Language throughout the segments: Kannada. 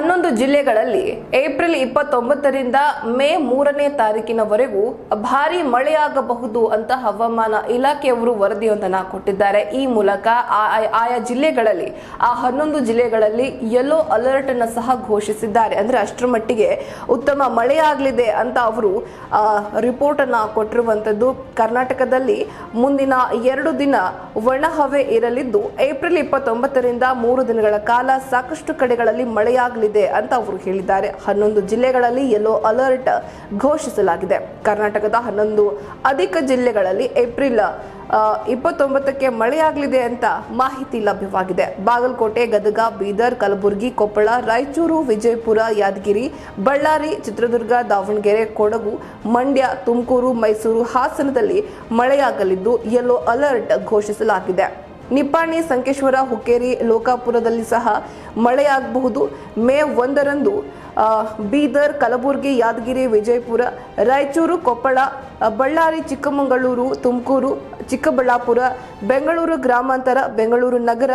ಹನ್ನೊಂದು ಜಿಲ್ಲೆಗಳಲ್ಲಿ ಏಪ್ರಿಲ್ ಇಪ್ಪತ್ತೊಂಬತ್ತರಿಂದ ಮೇ ಮೂರನೇ ತಾರೀಕಿನವರೆಗೂ ಭಾರಿ ಮಳೆಯಾಗಬಹುದು ಅಂತ ಹವಾಮಾನ ಇಲಾಖೆಯವರು ವರದಿಯೊಂದನ್ನು ಕೊಟ್ಟಿದ್ದಾರೆ. ಈ ಮೂಲಕ ಆಯಾ ಜಿಲ್ಲೆಗಳಲ್ಲಿ, ಆ ಹನ್ನೊಂದು ಜಿಲ್ಲೆಗಳಲ್ಲಿ ಯೆಲ್ಲೋ ಅಲರ್ಟ್ ಅನ್ನು ಸಹ ಘೋಷಿಸಿದ್ದಾರೆ. ಅಂದ್ರೆ ಅಷ್ಟರ ಮಟ್ಟಿಗೆ ಉತ್ತಮ ಮಳೆಯಾಗಲಿದೆ ಅಂತ ಅವರು ರಿಪೋರ್ಟ್ ಅನ್ನ ಕೊಟ್ಟಿರುವಂತದ್ದು. ಕರ್ನಾಟಕದಲ್ಲಿ ಮುಂದಿನ ಎರಡು ದಿನ ಒಣಹವೆ ಇರಲಿದ್ದು ಏಪ್ರಿಲ್ ಇಪ್ಪತ್ತೊಂಬತ್ತರಿಂದ ಮೂರು ದಿನಗಳ ಕಾಲ ಸಾಕಷ್ಟು ಕಡೆಗಳಲ್ಲಿ ಮಳೆಯಾಗಲಿದೆ ಅಂತ ಅವರು ಹೇಳಿದ್ದಾರೆ. ಹನ್ನೊಂದು ಜಿಲ್ಲೆಗಳಲ್ಲಿ ಯೆಲ್ಲೋ ಅಲರ್ಟ್ ಘೋಷಿಸಲಾಗಿದೆ. ಕರ್ನಾಟಕದ ಹನ್ನೊಂದು ಅಧಿಕ ಜಿಲ್ಲೆಗಳಲ್ಲಿ ಏಪ್ರಿಲ್ ಇಪ್ಪತ್ತೊಂಬತ್ತಕ್ಕೆ ಮಳೆಯಾಗಲಿದೆ ಅಂತ ಮಾಹಿತಿ ಲಭ್ಯವಾಗಿದೆ. ಬಾಗಲಕೋಟೆ, ಗದಗ, ಬೀದರ್, ಕಲಬುರಗಿ, ಕೊಪ್ಪಳ, ರಾಯಚೂರು, ವಿಜಯಪುರ, ಯಾದಗಿರಿ, ಬಳ್ಳಾರಿ, ಚಿತ್ರದುರ್ಗ, ದಾವಣಗೆರೆ, ಕೊಡಗು, ಮಂಡ್ಯ, ತುಮಕೂರು, ಮೈಸೂರು ಹಾಸನದಲ್ಲಿ ಮಳೆಯಾಗಲಿದ್ದು ಯೆಲ್ಲೋ ಅಲರ್ಟ್ ಘೋಷಿಸಲಾಗಿದೆ. ನಿಪ್ಪಾಣಿ, ಸಂಕೇಶ್ವರ, ಹುಕ್ಕೇರಿ, ಲೋಕಾಪುರದಲ್ಲಿ ಸಹ ಮಳೆಯಾಗಬಹುದು. ಮೇ ಒಂದರಂದು ಬೀದರ್, ಕಲಬುರಗಿ, ಯಾದಗಿರಿ, ವಿಜಯಪುರ, ರಾಯಚೂರು, ಕೊಪ್ಪಳ ಬಳ್ಳಾರಿ, ಚಿಕ್ಕಮಗಳೂರು, ತುಮಕೂರು ಚಿಕ್ಕಬಳ್ಳಾಪುರ, ಬೆಂಗಳೂರು ಗ್ರಾಮಾಂತರ, ಬೆಂಗಳೂರು ನಗರ,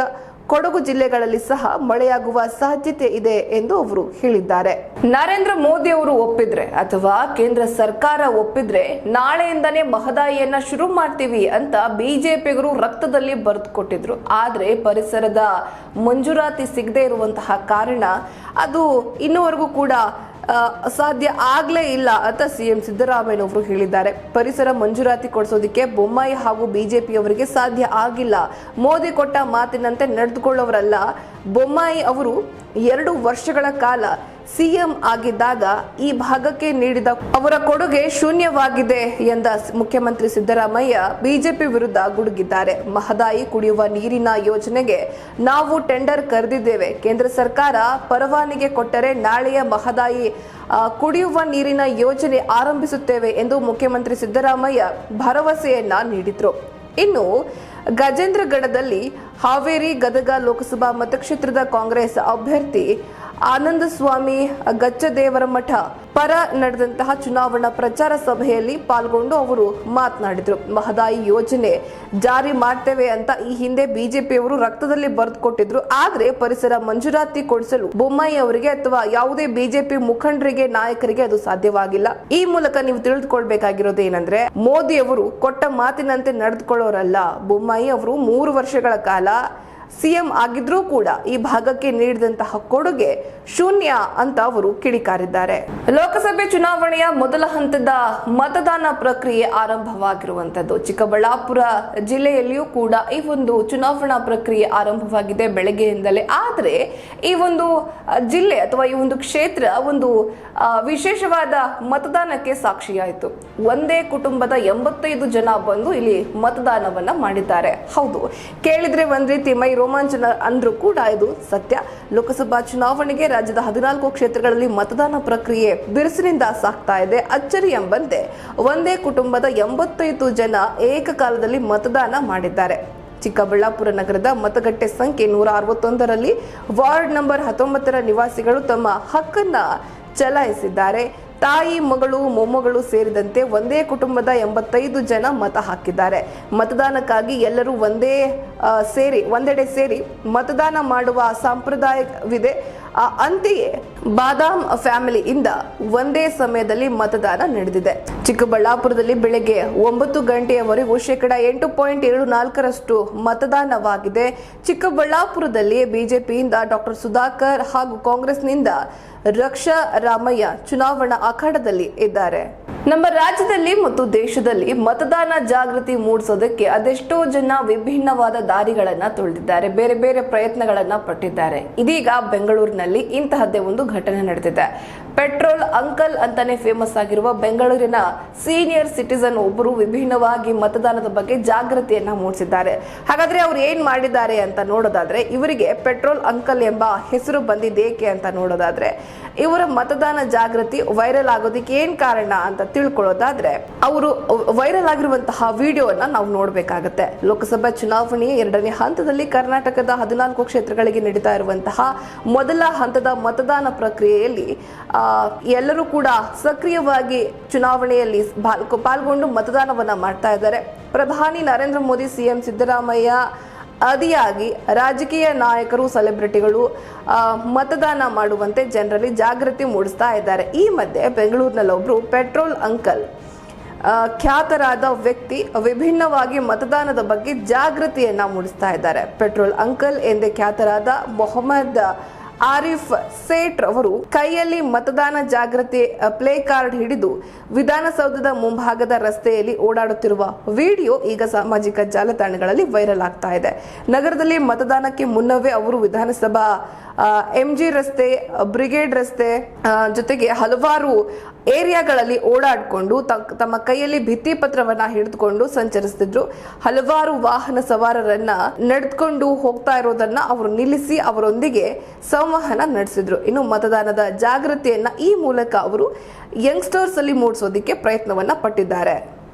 ಕೊಡಗು ಜಿಲ್ಲೆಗಳಲ್ಲಿ ಸಹ ಮಳೆಯಾಗುವ ಸಾಧ್ಯತೆ ಇದೆ ಎಂದು ಅವರು ಹೇಳಿದ್ದಾರೆ. ನರೇಂದ್ರ ಮೋದಿ ಅವರು ಒಪ್ಪಿದ್ರೆ ಅಥವಾ ಕೇಂದ್ರ ಸರ್ಕಾರ ಒಪ್ಪಿದ್ರೆ ನಾಳೆಯಿಂದನೇ ಮಹದಾಯಿಯನ್ನ ಶುರು ಮಾಡ್ತೀವಿ ಅಂತ ಬಿಜೆಪಿಗರು ರಕ್ತದಲ್ಲಿ ಬರೆದು ಕೊಟ್ಟಿದ್ರು. ಆದ್ರೆ ಪರಿಸರದ ಮಂಜೂರಾತಿ ಸಿಗದೆ ಇರುವಂತಹ ಕಾರಣ ಅದು ಇನ್ನುವರೆಗೂ ಕೂಡ ಸಾಧ್ಯ ಆಗ್ಲೇ ಇಲ್ಲ ಅಂತ ಸಿಎಂ ಸಿದ್ದರಾಮಯ್ಯನವರು ಹೇಳಿದ್ದಾರೆ. ಪರಿಸರ ಮಂಜೂರಾತಿ ಕೊಡಿಸೋದಕ್ಕೆ ಬೊಮ್ಮಾಯಿ ಹಾಗೂ ಬಿಜೆಪಿಯವರಿಗೆ ಸಾಧ್ಯ ಆಗಿಲ್ಲ. ಮೋದಿ ಕೊಟ್ಟ ಮಾತಿನಂತೆ ನಡೆದುಕೊಳ್ಳೋರಲ್ಲ ಬೊಮ್ಮಾಯಿ ಅವರು ಎರಡು ವರ್ಷಗಳ ಕಾಲ ಸಿಎಂ ಆಗಿದ್ದಾಗ ಈ ಭಾಗಕ್ಕೆ ನೀಡಿದ ಅವರ ಕೊಡುಗೆ ಶೂನ್ಯವಾಗಿದೆ ಎಂದ ಮುಖ್ಯಮಂತ್ರಿ ಸಿದ್ದರಾಮಯ್ಯ, ಬಿಜೆಪಿ ವಿರುದ್ಧ ಗುಡುಗಿದ್ದಾರೆ. ಮಹದಾಯಿ ಕುಡಿಯುವ ನೀರಿನ ಯೋಜನೆಗೆ ನಾವು ಟೆಂಡರ್ ಕರೆದಿದ್ದೇವೆ. ಕೇಂದ್ರ ಸರ್ಕಾರ ಪರವಾನಿಗೆ ಕೊಟ್ಟರೆ ನಾಳೆಯ ಮಹದಾಯಿ ಕುಡಿಯುವ ನೀರಿನ ಯೋಜನೆ ಆರಂಭಿಸುತ್ತೇವೆ ಎಂದು ಮುಖ್ಯಮಂತ್ರಿ ಸಿದ್ದರಾಮಯ್ಯ ಭರವಸೆಯನ್ನ ನೀಡಿದ್ರು. ಇನ್ನು ಗಜೇಂದ್ರಗಢದಲ್ಲಿ ಹಾವೇರಿ ಗದಗ ಲೋಕಸಭಾ ಮತಕ್ಷೇತ್ರದ ಕಾಂಗ್ರೆಸ್ ಅಭ್ಯರ್ಥಿ ಆನಂದ ಸ್ವಾಮಿ ಗಚ್ಚದೇವರ ಮಠ ಪರ ನಡೆದಂತಹ ಚುನಾವಣಾ ಪ್ರಚಾರ ಸಭೆಯಲ್ಲಿ ಪಾಲ್ಗೊಂಡು ಅವರು ಮಾತನಾಡಿದರು. ಮಹದಾಯಿ ಯೋಜನೆ ಜಾರಿ ಮಾಡ್ತೇವೆ ಅಂತ ಈ ಹಿಂದೆ ಬಿಜೆಪಿಯವರು ರಕ್ತದಲ್ಲಿ ಬರೆದು ಕೊಟ್ಟಿದ್ರು. ಆದ್ರೆ ಪರಿಸರ ಮಂಜೂರಾತಿ ಕೊಡಿಸಲು ಬೊಮ್ಮಾಯಿ ಅವರಿಗೆ ಅಥವಾ ಯಾವುದೇ ಬಿಜೆಪಿ ಮುಖಂಡರಿಗೆ, ನಾಯಕರಿಗೆ ಅದು ಸಾಧ್ಯವಾಗಿಲ್ಲ. ಈ ಮೂಲಕ ನೀವು ತಿಳಿದುಕೊಳ್ಬೇಕಾಗಿರೋದು ಏನಂದ್ರೆ ಮೋದಿ ಅವರು ಕೊಟ್ಟ ಮಾತಿನಂತೆ ನಡೆದುಕೊಳ್ಳೋರಲ್ಲ. ಬೊಮ್ಮಾಯಿ ಅವರು ಮೂರು ವರ್ಷಗಳ ಕಾಲ ಸಿಎಂ ಆಗಿದ್ರೂ ಕೂಡ ಈ ಭಾಗಕ್ಕೆ ನೀಡಿದಂತಹ ಕೊಡುಗೆ ಶೂನ್ಯ ಅಂತ ಅವರು ಕಿಡಿಕಾರಿದ್ದಾರೆ. ಲೋಕಸಭೆ ಚುನಾವಣೆಯ ಮೊದಲ ಹಂತದ ಮತದಾನ ಪ್ರಕ್ರಿಯೆ ಆರಂಭವಾಗಿರುವಂತದ್ದು ಚಿಕ್ಕಬಳ್ಳಾಪುರ ಜಿಲ್ಲೆಯಲ್ಲಿಯೂ ಕೂಡ ಈ ಒಂದು ಚುನಾವಣಾ ಪ್ರಕ್ರಿಯೆ ಆರಂಭವಾಗಿದೆ ಬೆಳಗ್ಗೆಯಿಂದಲೇ. ಆದರೆ ಈ ಒಂದು ಜಿಲ್ಲೆ ಅಥವಾ ಈ ಒಂದು ಕ್ಷೇತ್ರ ಒಂದು ವಿಶೇಷವಾದ ಮತದಾನಕ್ಕೆ ಸಾಕ್ಷಿಯಾಯಿತು. ಒಂದೇ ಕುಟುಂಬದ ಎಂಬತ್ತೈದು ಜನ ಬಂದು ಇಲ್ಲಿ ಮತದಾನವನ್ನ ಮಾಡಿದ್ದಾರೆ. ಹೌದು, ಕೇಳಿದ್ರೆ ಒಂದ್ ರೀತಿ ಮೈ ರೋಮಾಂಚನ ಅಂದ್ರೂ ಕೂಡ ಇದು ಸತ್ಯ. ಲೋಕಸಭಾ ಚುನಾವಣೆಗೆ ರಾಜ್ಯದ ಹದಿನಾಲ್ಕು ಕ್ಷೇತ್ರಗಳಲ್ಲಿ ಮತದಾನ ಪ್ರಕ್ರಿಯೆ ಬಿರುಸಿನಿಂದ ಸಾಗ್ತಾ ಇದೆ, ಅಚ್ಚರಿ ಎಂಬಂತೆ. ಒಂದೇ ಕುಟುಂಬದ ಎಂಬತ್ತೈದು ಜನ ಏಕಕಾಲದಲ್ಲಿ ಮತದಾನ ಮಾಡಿದ್ದಾರೆ. ಚಿಕ್ಕಬಳ್ಳಾಪುರ ನಗರದ ಮತಗಟ್ಟೆ ಸಂಖ್ಯೆ ನೂರ ಅರವತ್ತೊಂದರಲ್ಲಿ ವಾರ್ಡ್ ನಂಬರ್ ಹತ್ತೊಂಬತ್ತರ ನಿವಾಸಿಗಳು ತಮ್ಮ ಹಕ್ಕನ್ನ ಚಲಾಯಿಸಿದ್ದಾರೆ. ತಾಯಿ, ಮಗಳು, ಮೊಮ್ಮಗಳು ಸೇರಿದಂತೆ ಒಂದೇ ಕುಟುಂಬದ ಎಂಬತ್ತೈದು ಜನ ಮತ ಹಾಕಿದ್ದಾರೆ. ಮತದಾನಕ್ಕಾಗಿ ಎಲ್ಲರೂ ಒಂದೇ ಸೇರಿ, ಒಂದೆಡೆ ಸೇರಿ ಮತದಾನ ಮಾಡುವ ಸಂಪ್ರದಾಯವಿದೆ. ಅಂತೆಯೇ ಬಾದಾಮ್ ಫ್ಯಾಮಿಲಿಯಿಂದ ಒಂದೇ ಸಮಯದಲ್ಲಿ ಮತದಾನ ನಡೆದಿದೆ. ಚಿಕ್ಕಬಳ್ಳಾಪುರದಲ್ಲಿ ಬೆಳಗ್ಗೆ ಒಂಬತ್ತು ಗಂಟೆಯವರೆಗೂ ಶೇಕಡ ಎಂಟು ಪಾಯಿಂಟ್ ಏಳು ನಾಲ್ಕರಷ್ಟು ಮತದಾನವಾಗಿದೆ. ಚಿಕ್ಕಬಳ್ಳಾಪುರದಲ್ಲಿ ಬಿಜೆಪಿಯಿಂದ ಡಾಕ್ಟರ್ ಸುಧಾಕರ್ ಹಾಗೂ ಕಾಂಗ್ರೆಸ್ನಿಂದ ರಕ್ಷಾ ರಾಮಯ್ಯ ಚುನಾವಣಾ ಅಖಾಡದಲ್ಲಿ ಇದ್ದಾರೆ. ನಮ್ಮ ರಾಜ್ಯದಲ್ಲಿ ಮತ್ತು ದೇಶದಲ್ಲಿ ಮತದಾನ ಜಾಗೃತಿ ಮೂಡಿಸೋದಕ್ಕೆ ಅದೆಷ್ಟೋ ಜನ ವಿಭಿನ್ನವಾದ ದಾರಿಗಳನ್ನ ತುಳಿದಿದ್ದಾರೆ, ಬೇರೆ ಬೇರೆ ಪ್ರಯತ್ನಗಳನ್ನ ಪಟ್ಟಿದ್ದಾರೆ. ಇದೀಗ ಬೆಂಗಳೂರಿನಲ್ಲಿ ಇಂತಹದ್ದೇ ಒಂದು ಘಟನೆ ನಡೆದಿದೆ ಪೆಟ್ರೋಲ್ ಅಂಕಲ್ ಅಂತಾನೆ ಫೇಮಸ್ ಆಗಿರುವ ಬೆಂಗಳೂರಿನ ಸೀನಿಯರ್ ಸಿಟಿಸನ್ ಒಬ್ಬರು ವಿಭಿನ್ನವಾಗಿ ಮತದಾನದ ಬಗ್ಗೆ ಜಾಗೃತಿಯನ್ನ ಮೂಡಿಸಿದ್ದಾರೆ. ಹಾಗಾದ್ರೆ ಅವ್ರು ಏನ್ ಮಾಡಿದ್ದಾರೆ ಅಂತ ನೋಡೋದಾದ್ರೆ, ಇವರಿಗೆ ಪೆಟ್ರೋಲ್ ಅಂಕಲ್ ಎಂಬ ಹೆಸರು ಬಂದಿದ್ದೇಕೆ ಅಂತ ನೋಡೋದಾದ್ರೆ, ಇವರ ಮತದಾನ ಜಾಗೃತಿ ವೈರಲ್ ಆಗೋದಕ್ಕೆ ಏನ್ ಕಾರಣ ಅಂತ ತಿಳ್ಕೊಳ್ಳೋದಾದ್ರೆ ಅವರು ವೈರಲ್ ಆಗಿರುವಂತಹ ವಿಡಿಯೋವನ್ನ ನಾವು ನೋಡಬೇಕಾಗತ್ತೆ. ಲೋಕಸಭಾ ಚುನಾವಣೆಯ ಎರಡನೇ ಹಂತದಲ್ಲಿ ಕರ್ನಾಟಕದ ಹದಿನಾಲ್ಕು ಕ್ಷೇತ್ರಗಳಿಗೆ ನಡೀತಾ ಇರುವಂತಹ ಮೊದಲ ಹಂತದ ಮತದಾನ ಪ್ರಕ್ರಿಯೆಯಲ್ಲಿ ಎಲ್ಲರೂ ಕೂಡ ಸಕ್ರಿಯವಾಗಿ ಚುನಾವಣೆಯಲ್ಲಿ ಪಾಲ್- ಪಾಲ್ಗೊಂಡು ಮತದಾನವನ್ನ ಮಾಡ್ತಾ ಇದ್ದಾರೆ. ಪ್ರಧಾನಿ ನರೇಂದ್ರ ಮೋದಿ ಸಿಎಂ ಸಿದ್ದರಾಮಯ್ಯ ಅದಿಯಾಗಿ ರಾಜಕೀಯ ನಾಯಕರು, ಸೆಲೆಬ್ರಿಟಿಗಳು ಮತದಾನ ಮಾಡುವಂತೆ ಜನರಲ್ಲಿ ಜಾಗೃತಿ ಮೂಡಿಸ್ತಾ ಇದ್ದಾರೆ. ಈ ಮಧ್ಯೆ ಬೆಂಗಳೂರಿನಲ್ಲೊಬ್ಬರು ಪೆಟ್ರೋಲ್ ಅಂಕಲ್ ಖ್ಯಾತರಾದ ವ್ಯಕ್ತಿ ವಿಭಿನ್ನವಾಗಿ ಮತದಾನದ ಬಗ್ಗೆ ಜಾಗೃತಿಯನ್ನ ಮೂಡಿಸ್ತಾ ಇದ್ದಾರೆ. ಪೆಟ್ರೋಲ್ ಅಂಕಲ್ ಎಂದೇ ಖ್ಯಾತರಾದ ಮೊಹಮ್ಮದ್ ಆರಿಫ್ ಸೇಠ್ ಅವರು ಕೈಯಲ್ಲಿ ಮತದಾನ ಜಾಗೃತಿ ಪ್ಲೇ ಕಾರ್ಡ್ ಹಿಡಿದು ವಿಧಾನಸೌಧದ ಮುಂಭಾಗದ ರಸ್ತೆಯಲ್ಲಿ ಓಡಾಡುತ್ತಿರುವ ವಿಡಿಯೋ ಈಗ ಸಾಮಾಜಿಕ ಜಾಲತಾಣಗಳಲ್ಲಿ ವೈರಲ್ ಆಗ್ತಾ ಇದೆ. ನಗರದಲ್ಲಿ ಮತದಾನಕ್ಕೆ ಮುನ್ನವೇ ಅವರು ವಿಧಾನಸಭಾ ಎಂ ಜಿ ರಸ್ತೆ, ಬ್ರಿಗೇಡ್ ರಸ್ತೆ ಜೊತೆಗೆ ಹಲವಾರು ಏರಿಯಾಗಳಲ್ಲಿ ಓಡಾಡಿಕೊಂಡು ತಮ್ಮ ಕೈಯಲ್ಲಿ ಭಿತ್ತಿ ಪತ್ರವನ್ನ ಹಿಡಿದುಕೊಂಡು ಸಂಚರಿಸುತ್ತಿದ್ರು. ಹಲವಾರು ವಾಹನ ಸವಾರರನ್ನ ನಡೆದುಕೊಂಡು ಹೋಗ್ತಾ ಇರೋದನ್ನ ಅವರು ನಿಲ್ಲಿಸಿ ಅವರೊಂದಿಗೆ ಸಂವಹನ ನಡೆಸಿದ್ರು. ಇನ್ನು ಮತದಾನದ ಜಾಗೃತಿಯನ್ನ ಈ ಮೂಲಕ ಅವರು ಯಂಗ್ಸ್ಟರ್ಸ್ ಅಲ್ಲಿ ಮೂಡಿಸೋದಿಕ್ಕೆ ಪ್ರಯತ್ನವನ್ನ ಪಟ್ಟಿದ್ದಾರೆ.